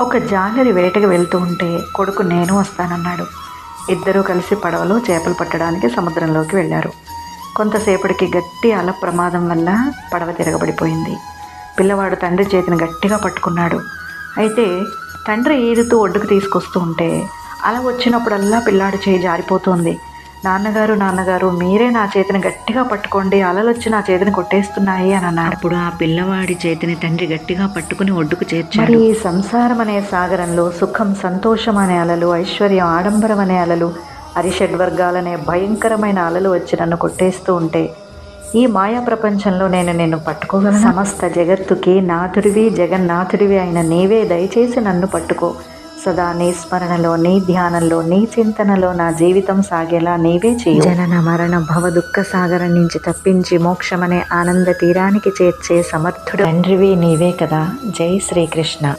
ఒక జాలరి వేటకి వెళ్తూ ఉంటే కొడుకు నేను వస్తానన్నాడు. ఇద్దరూ కలిసి పడవలో చేపలు పట్టడానికి సముద్రంలోకి వెళ్ళారు. కొంతసేపటికి గట్టి అల ప్రమాదం వల్ల పడవ తిరగబడిపోయింది. పిల్లవాడు తండ్రి చేతిని గట్టిగా పట్టుకున్నాడు. అయితే తండ్రి ఈదుతూ ఒడ్డుకు తీసుకొస్తూ ఉంటే అల వచ్చినప్పుడల్లా పిల్లాడు చేయి జారిపోతుంది. నాన్నగారు నాన్నగారు మీరే నా చేతిని గట్టిగా పట్టుకోండి అలలు వచ్చి నా చేతిని కొట్టేస్తున్నాయి అని అన్నాడు. అప్పుడు ఆ పిల్లవాడి చేతిని తండ్రి గట్టిగా పట్టుకుని ఒడ్డుకు మరి చేర్చాడు. ఈ సంసారం అనే సాగరంలో సుఖం సంతోషం అనే అలలు ఐశ్వర్యం ఆడంబరం అనే అలలు అరిషడ్వర్గాలనే భయంకరమైన అలలు వచ్చి నన్ను కొట్టేస్తూ ఉంటే ఈ మాయా ప్రపంచంలో నేను నిన్ను పట్టుకోగలను? సమస్త జగత్తుకి నాథుడివి జగన్నాథుడివి అయిన నీవే దయచేసి నన్ను పట్టుకో. సదా నీ స్మరణలో నీ ధ్యానంలో నీ చింతనలో నా జీవితం సాగేలా నీవే చేయి. జనన మరణ భవ దుఃఖ సాగరం నుంచి తప్పించి మోక్షమనే ఆనంద తీరానికి చేర్చే సమర్థుడు. తండ్రివి నీవే కదా. జై శ్రీకృష్ణ.